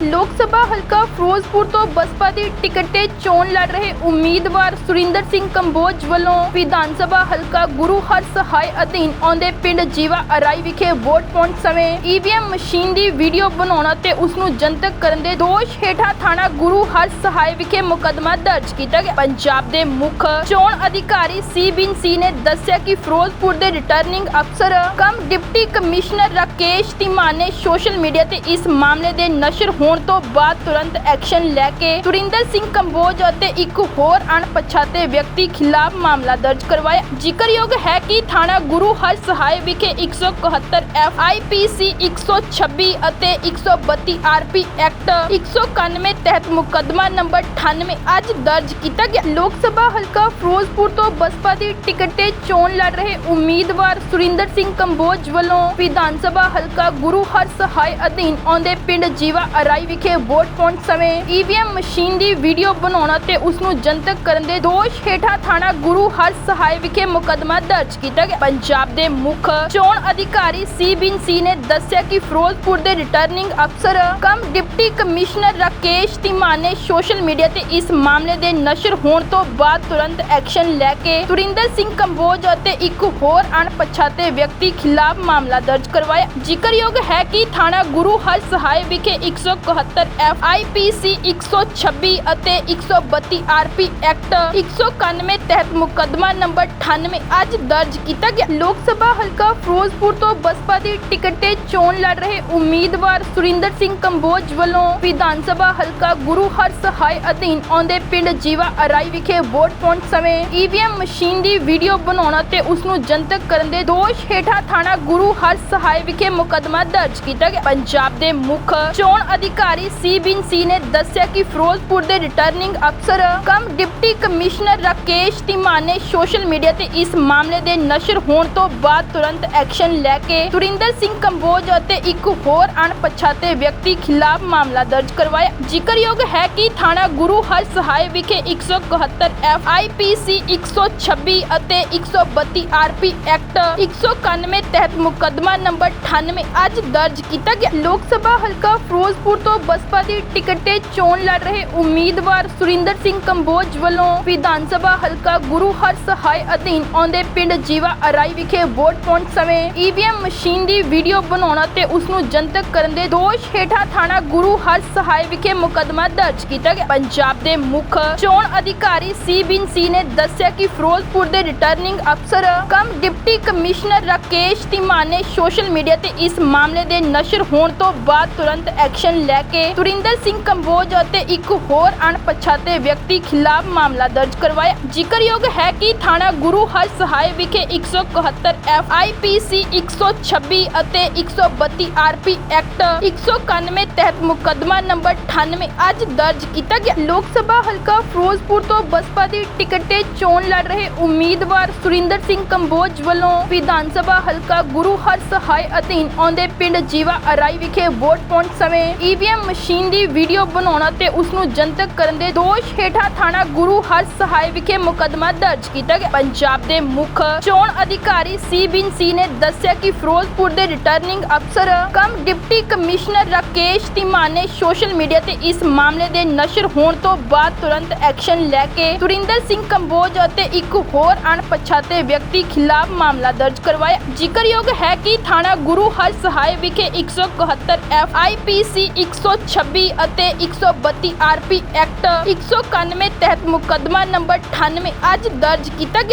ਲੋਕ ਸਭਾ ਹਲਕਾ ਫਿਰੋਜ਼ਪੁਰ ਤੋਂ ਬਸਪਾ ਦੀ ਟਿਕਟ ਤੇ ਚੋਣ ਲੜ ਰਹੇ ਉਮੀਦਵਾਰ ਸੁਰਿੰਦਰ ਸਿੰਘ ਕੰਬੋਜ ਵੱਲੋਂ ਵਿਧਾਨ ਸਭਾ ਹਲਕਾ ਗੁਰੂ ਹਰ ਸਹਾਇ ਅਧੀਨ ਆਉਂਦੇ ਪਿੰਡ ਜੀਵਾ ਅਰਾਈ ਵਿਖੇ ਵੋਟ ਪਾਉਣ ਸਮੇਂ ਈਵੀਐਮ ਮਸ਼ੀਨ ਦੀ ਵੀਡੀਓ ਬਣਾਉਣਾ ਤੇ ਉਸ ਨੂੰ ਜਨਤਕ ਕਰਨ ਦੇ ਦੋਸ਼ ਹੇਠਾਂ ਥਾਣਾ ਗੁਰੂ ਹਰ ਸਹਾਇ ਵਿਖੇ ਮੁਕੱਦਮਾ ਦਰਜ ਕੀਤਾ ਗਿਆ। ਪੰਜਾਬ ਦੇ ਮੁੱਖ ਚੋਣ ਅਧਿਕਾਰੀ ਸੀ ਬਿਨ ਸੀ ਨੇ ਦੱਸਿਆ ਕਿ ਫਿਰੋਜ਼ਪੁਰ ਦੇ ਰਿਟਰਨਿੰਗ ਅਫਸਰ cum deputy commissioner Rakesh Dhiman ਨੇ ਸੋਸ਼ਲ ਮੀਡੀਆ ਤੇ ਇਸ ਮਾਮਲੇ ਦੇ ਨਸ਼ਰ ਹੋਣ ਤੋਂ ਬਾਅਦ ਤੁਰੰਤ ਐਕਸ਼ਨ ਲੈ ਕੇ ਸੁਰਿੰਦਰ ਸਿੰਘ ਕੰਬੋਜ ਅਤੇ ਇੱਕ ਹੋਰ ਅਣਪਛਾਤੇ ਵਿਅਕਤੀ ਖਿਲਾਫ ਮਾਮਲਾ ਦਰਜ ਕਰਵਾਇਆ। ਜ਼ਿਕਰਯੋਗ ਹੈ ਕਿ ਥਾਣਾ ਗੁਰੂ ਹਰ ਸਹਾਇ ਵਿਖੇ 171 ਐਫ ਆਈਪੀਸੀ 126 ਅਤੇ 132 ਆਰਪੀ ਐਕਟ 191 ਤਹਿਤ ਮੁਕੱਦਮਾ ਨੰਬਰ 98 ਅੱਜ ਦਰਜ ਕੀਤਾ ਗਿਆ। ਲੋਕ ਸਭਾ ਹਲਕਾ ਫਿਰੋਜ਼ਪੁਰ ਤੋਂ ਬਸਪਾ ਦੀ ਟਿਕਟ ਤੇ ਚੋਣ ਲੜ ਰਹੇ ਉਮੀਦਵਾਰ ਸੁਰਿੰਦਰ ਸਿੰਘ ਕੰਬੋਜ ਵੱਲੋਂ ਵਿਧਾਨ ਸਭਾ ਹਲਕਾ ਗੁਰੂ ਹਰ ਸਹਾਇ ਅਧੀਨ ਆਉਂਦੇ ਪਿੰਡ ਜੀਵਾ ਅਰਾਈ ਵਿਖੇ ਵੋਟ ਪਾਉਣ ਸਮੇਂ ਈਵੀਐਮ ਮਸ਼ੀਨ ਦੀ ਵੀਡੀਓ ਬਣਾਉਣਾ ਤੇ ਉਸ ਨੂੰ ਜਨਤਕ ਕਰਨ ਦੇ ਦੋਸ਼ ਹੇਠਾਂ ਥਾਣਾ ਗੁਰੂ ਹਰ ਸਹਾਇ ਵਿਖੇ ਮੁਕੱਦਮਾ ਦਰਜ ਕੀਤਾ ਗਿਆ। ਪੰਜਾਬ ਦੇ ਮੁੱਖ ਚੋਣ ਅਧਿਕਾਰੀ ਸੀ ਬਿਨ ਸੀ ਨੇ ਦੱਸਿਆ ਕਿ ਫਿਰੋਜ਼ਪੁਰ ਦੇ ਰਿਟਰਨਿੰਗ ਅਫਸਰ cum deputy commissioner Rakesh Dhiman ਨੇ ਸੋਸ਼ਲ ਮੀਡੀਆ ਤੇ ਇਸ ਮਾਮਲੇ ਦੇ ਨਸ਼ਰ ਹੋਣ ਤੋਂ ਬਾਅਦ ਤੁਰੰਤ ਐਕਸ਼ਨ ਲੈ ਕੇ ਸੁਰਿੰਦਰ ਸਿੰਘ ਕੰਬੋਜ ਅਤੇ ਇੱਕ ਹੋਰ ਅਣਪਛਾਤੇ ਵਿਅਕਤੀ ਖਿਲਾਫ ਮਾਮਲਾ ਦਰਜ ਕਰਵਾਇਆ। ਜ਼ਿਕਰਯੋਗ ਹੈ ਕਿ ਥਾਣਾ ਗੁਰੂ ਹਰ ਸਹਾਇ ਵਿਖੇ 171 ਐਫ ਆਈਪੀਸੀ 126 ਅਤੇ 132 ਆਰਪੀ ਐਕਟ 191 ਤਹਿਤ ਮੁਕੱਦਮਾ ਨੰਬਰ 98 ਅੱਜ ਦਰਜ ਕੀਤਾ ਗਿਆ। ਲੋਕ ਸਭਾ ਹਲਕਾ ਫਿਰੋਜ਼ਪੁਰ ਤੋਂ ਬਸਪਾ ਦੀ ਟਿਕਟ ਤੇ ਚੋਣ ਲੜ ਰਹੇ ਉਮੀਦਵਾਰ ਸੁਰਿੰਦਰ ਸਿੰਘ ਕੰਬੋਜ ਵੱਲੋਂ ਵਿਧਾਨ ਸਭਾ ਹਲਕਾ ਗੁਰੂ ਹਰ ਸਹਾਇ ਅਧੀਨ ਆਉਂਦੇ ਪਿੰਡ ਜੀਵਾ ਅਰਾਈ ਵਿਖੇ ਵੋਟ ਪਾਉਣ ਸਮੇਂ ਈਵੀਐਮ ਮਸ਼ੀਨ ਦੀ ਵੀਡੀਓ ਬਣਾਉਣਾ ਤੇ ਉਸ ਨੂੰ ਜਨਤਕ ਕਰਨ ਦੇ ਦੋਸ਼ ਹੇਠਾਂ ਥਾਣਾ ਗੁਰੂ ਹਰ ਸਹਾਇ ਵਿਖੇ ਮੁਕੱਦਮਾ ਦਰਜ ਕੀਤਾ ਗਿਆ। ਪੰਜਾਬ ਦੇ ਮੁੱਖ ਚੋਣ ਅਧਿਕਾਰੀ ਅਧਿਕਾਰੀ ਸੀ ਬਿਨ ਸੀ ਨੇ ਦੱਸਿਆ ਕਿ ਫਿਰੋਜ਼ਪੁਰ ਦੇ ਰਿਟਰਨਿੰਗ ਅਫਸਰ cum deputy commissioner Rakesh Dhiman ਨੇ ਸੋਸ਼ਲ ਮੀਡੀਆ ਤੇ ਇਸ ਮਾਮਲੇ ਦੇ ਨਸ਼ਰ ਹੋਣ ਤੋਂ ਬਾਅਦ ਤੁਰੰਤ ਐਕਸ਼ਨ ਲੈ ਕੇ ਸੁਰਿੰਦਰ ਸਿੰਘ ਕੰਬੋਜ ਅਤੇ ਇੱਕ ਹੋਰ ਅਣਪਛਾਤੇ ਵਿਅਕਤੀ ਖਿਲਾਫ ਮਾਮਲਾ ਦਰਜ ਕਰਵਾਇਆ। ਜ਼ਿਕਰਯੋਗ ਹੈ ਕਿ ਥਾਣਾ ਗੁਰੂ ਹਰ ਸਹਾਇ ਵਿਖੇ 171 ਐਫ ਆਈਪੀਸੀ 126 ਅਤੇ 132 ਆਰਪੀ ਐਕਟ 191 ਤਹਿਤ ਮੁਕੱਦਮਾ ਨੰਬਰ 98 ਅੱਜ ਦਰਜ ਕੀਤਾ ਗਿਆ। ਲੋਕ ਸਭਾ ਹਲਕਾ ਫਿਰੋਜ਼ਪੁਰ ਤੋਂ ਬਸਪਾ ਦੀ ਟਿਕਟ ਤੇ ਚੋਣ ਲੜ ਰਹੇ ਉਮੀਦਵਾਰ ਸੁਰਿੰਦਰ ਸਿੰਘ ਕੰਬੋਜ ਵੱਲੋਂ ਵਿਧਾਨ ਸਭਾ ਹਲਕਾ ਗੁਰੂ ਹਰ ਸਹਾਇ ਅਧੀਨ ਆਉਂਦੇ ਪਿੰਡ ਜੀਵਾ ਅਰਾਈ ਵਿਖੇ ਵੋਟ ਪਾਉਣ ਸਮੇਂ ਈਵੀਐਮ ਮਸ਼ੀਨ ਦੀ ਵੀਡੀਓ ਬਣਾਉਣਾ ਤੇ ਉਸ ਨੂੰ ਜਨਤਕ ਕਰਨ ਦੇ ਦੋਸ਼ ਹੇਠਾਂ ਥਾਣਾ ਗੁਰੂ ਹਰ ਸਹਾਇ ਵਿਖੇ ਮੁਕੱਦਮਾ ਦਰਜ ਕੀਤਾ ਗਿਆ। ਪੰਜਾਬ ਦੇ ਮੁੱਖ ਚੋਣ ਅਧਿਕਾਰੀ ਸੀ ਬਿਨ ਸੀ ਨੇ ਦੱਸਿਆ ਕਿ ਫਿਰੋਜ਼ਪੁਰ ਦੇ ਰਿਟਰਨਿੰਗ ਅਫਸਰ cum deputy commissioner Rakesh Dhiman ਨੇ ਸੋਸ਼ਲ ਮੀਡੀਆ ਤੇ ਇਸ ਮਾਮਲੇ ਦੇ ਨਸ਼ਰ ਹੋਣ ਤੋਂ ਬਾਅਦ ਤੁਰੰਤ ਐਕਸ਼ਨ ਲੈ ਕੇ ਸੁਰਿੰਦਰ ਸਿੰਘ ਕੰਬੋਜ ਅਤੇ ਇੱਕ ਹੋਰ ਅਣਪਛਾਤੇ ਵਿਅਕਤੀ ਖਿਲਾਫ ਮਾਮਲਾ ਦਰਜ ਕਰਵਾਇਆ। ਜ਼ਿਕਰਯੋਗ ਹੈ ਕਿ ਥਾਣਾ ਗੁਰੂ ਹਰ ਸਹਾਇ ਵਿਖੇ 171 ਐਫ ਆਈਪੀਸੀ 126 ਅਤੇ 132 ਆਰਪੀ ਐਕਟ 191 ਤਹਿਤ ਮੁਕੱਦਮਾ ਨੰਬਰ 98 ਅੱਜ ਦਰਜ ਕੀਤਾ ਗਿਆ। ਲੋਕ ਸਭਾ ਹਲਕਾ ਫਿਰੋਜ਼ਪੁਰ ਤੋਂ ਬਸਪਾ ਦੀ ਟਿਕਟ ਤੇ ਚੋਣ ਲੜ ਰਹੇ ਉਮੀਦਵਾਰ ਸੁਰਿੰਦਰ ਸਿੰਘ ਕੰਬੋਜ ਵੱਲੋਂ ਵਿਧਾਨ ਸਭਾ ਹਲਕਾ ਗੁਰੂ ਹਰ ਸਹਾਇ ਅਧੀਨ ਆਉਂਦੇ ਪਿੰਡ ਜੀਵਾ ਅਰਾਈ ਵਿਖੇ ਵੋਟ ਪਾਉਣ ਸਮੇਂ ਈਵੀਐਮ ਮਸ਼ੀਨ ਦੀ ਵੀਡੀਓ ਬਣਾਉਣ ਅਤੇ ਉਸ ਨੂੰ ਜਨਤਕ ਕਰਨ ਦੇ ਦੋਸ਼ ਹੇਠਾਂ ਥਾਣਾ ਗੁਰੂ ਹਰ ਸਹਾਇ ਵਿਖੇ ਮੁਕੱਦਮਾ ਦਰਜ ਕੀਤਾ ਗਿਆ। ਪੰਜਾਬ ਦੇ ਮੁੱਖ ਚੋਣ ਅਧਿਕਾਰੀ ਸੀ ਬਿਨ ਸੀ ਨੇ ਦੱਸਿਆ ਕਿ ਫਿਰੋਜ਼ਪੁਰ ਦੇ ਰਿਟਰਨਿੰਗ ਅਫਸਰ cum deputy commissioner Rakesh Dhiman ਨੇ ਸੋਸ਼ਲ ਮੀਡੀਆ ਤੇ ਇਸ ਮਾਮਲੇ ਦੇ ਨਸ਼ਰ ਹੋਣ ਤੋਂ ਬਾਅਦ ਤੁਰੰਤ ਐਕਸ਼ਨ ਲੈ ਕੇ ਸੁਰਿੰਦਰ ਸਿੰਘ ਕੰਬੋਜ ਅਤੇ ਇੱਕ ਹੋਰ ਅਣਪਛਾਤੇ ਵਿਅਕਤੀ ਖਿਲਾਫ ਮਾਮਲਾ ਦਰਜ ਕਰਵਾਇਆ। ਜ਼ਿਕਰਯੋਗ ਹੈ ਕਿ ਥਾਣਾ ਗੁਰੂ ਹਰ ਸਹਾਇ ਵਿਖੇ 171 ਐਫ ਆਈਪੀਸੀ 126 ਅਤੇ 132 ਆਰਪੀ ਐਕਟ 191 ਤਹਿਤ ਮੁਕੱਦਮਾ ਨੰਬਰ 98 ਅੱਜ ਦਰਜ ਕੀਤਾ ਗਿਆ।